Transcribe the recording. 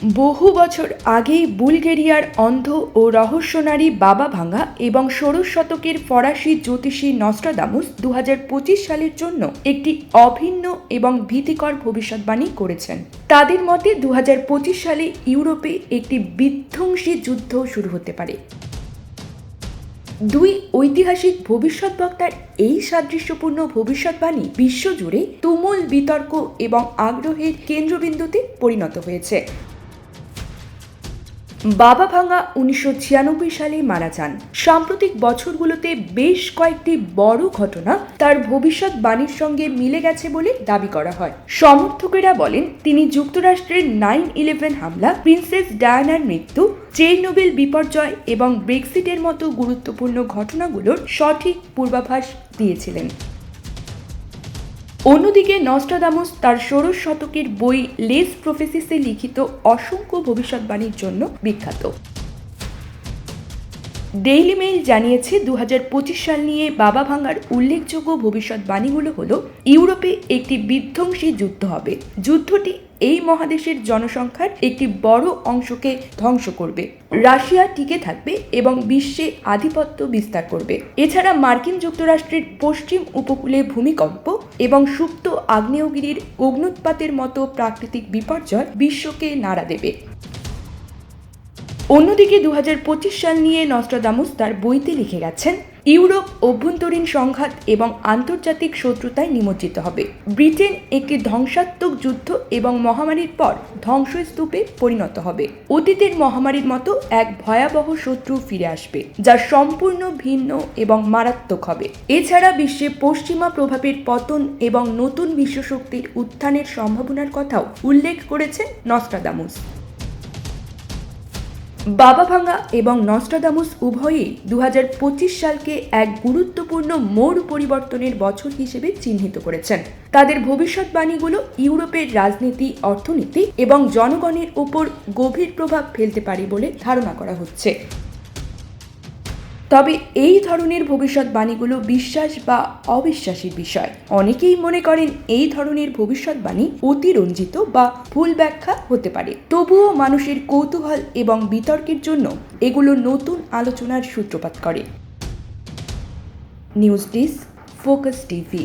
বহু বছর আগেই বুলগেরিয়ার অন্ধ ও রহস্যনারী বাবা ভাঙ্গা এবং ষোড়শ শতকের ফরাসি জ্যোতিষী নস্ট্রাদামুস দু হাজার পঁচিশ সালের জন্য একটি অভিন্ন এবং ভীতিকর ভবিষ্যৎবাণী করেছেন। তাদের মতে দু হাজার পঁচিশ সালে ইউরোপে একটি বিধ্বংসী যুদ্ধ শুরু হতে পারে। দুই ঐতিহাসিক ভবিষ্যৎ বক্তার এই সাদৃশ্যপূর্ণ ভবিষ্যৎবাণী বিশ্বজুড়ে তুমুল বিতর্ক এবং আগ্রহের কেন্দ্রবিন্দুতে পরিণত হয়েছে। বাবা ভাঙা উনিশশো ছিয়ানব্বই সালে মারা যান। সাম্প্রতিক বছরগুলোতে বেশ কয়েকটি বড় ঘটনা তার ভবিষ্যৎ বাণীর সঙ্গে মিলে গেছে বলে দাবি করা হয়। সমর্থকেরা বলেন, তিনি যুক্তরাষ্ট্রের নাইন ইলেভেন হামলা, প্রিন্সেস ডায়ানার মৃত্যু, চেরনোবিল বিপর্যয় এবং ব্রেক্সিটের মতো গুরুত্বপূর্ণ ঘটনাগুলোর সঠিক পূর্বাভাস দিয়েছিলেন। অন্যদিকে নস্টাদামুস তার ষোড়শ শতকের বই লেস প্রফেসিসে লিখিত অসংখ্য ভবিষ্যৎবাণীর জন্য বিখ্যাত। ডেইলি মেইল জানিয়েছে দু হাজার পঁচিশ সাল নিয়ে বাবা ভাঙার উল্লেখযোগ্য ভবিষ্যৎবাণীগুলো হলো, ইউরোপে একটি বিধ্বংসী যুদ্ধ হবে। যুদ্ধটি এই মহাদেশের জনসংখ্যার একটি বড় অংশকে ধ্বংস করবে। রাশিয়া টিকে থাকবে এবং বিশ্বে আধিপত্য বিস্তার করবে। এছাড়া মার্কিন যুক্তরাষ্ট্রের পশ্চিম উপকূলে ভূমিকম্প এবং সুপ্ত আগ্নেয়গিরির অগ্নুৎপাতের মতো প্রাকৃতিক বিপর্যয় বিশ্বকে নাড়া দেবে। অন্যদিকে দু হাজার পঁচিশ সাল নিয়ে নস্ট্রাদামুস তার বইতে লিখে গেছেন, ইউরোপ অভ্যন্তরীণ সংঘাত এবং আন্তর্জাতিক শত্রুতায় নিমজ্জিত হবে। ব্রিটেন একটি ধ্বংসাত্মক যুদ্ধ এবং মহামারীর পর ধ্বংসস্তূপে পরিণত হবে। অতীতের মহামারীর মতো এক ভয়াবহ শত্রু ফিরে আসবে, যা সম্পূর্ণ ভিন্ন এবং মারাত্মক হবে। এছাড়া বিশ্বে পশ্চিমা প্রভাবের পতন এবং নতুন বিশ্বশক্তির উত্থানের সম্ভাবনার কথাও উল্লেখ করেছেন নস্ট্রাদামুস। বাবা ভাঙ্গা এবং নস্ট্রাদামুস উভয়ই দু হাজার পঁচিশ সালকে এক গুরুত্বপূর্ণ মোড় পরিবর্তনের বছর হিসেবে চিহ্নিত করেছেন। তাদের ভবিষ্যৎবাণীগুলো ইউরোপের রাজনীতি, অর্থনীতি এবং জনগণের ওপর গভীর প্রভাব ফেলতে পারে বলে ধারণা করা হচ্ছে। তবে এই ধরনের ভবিষ্যৎবাণীগুলো বিশ্বাস বা অবিশ্বাসের বিষয়। অনেকেই মনে করেন এই ধরনের ভবিষ্যৎবাণী অতিরঞ্জিত বা ভুল ব্যাখ্যা হতে পারে। তবুও মানুষের কৌতূহল এবং বিতর্কের জন্য এগুলো নতুন আলোচনার সূত্রপাত করে। News desk, focus TV.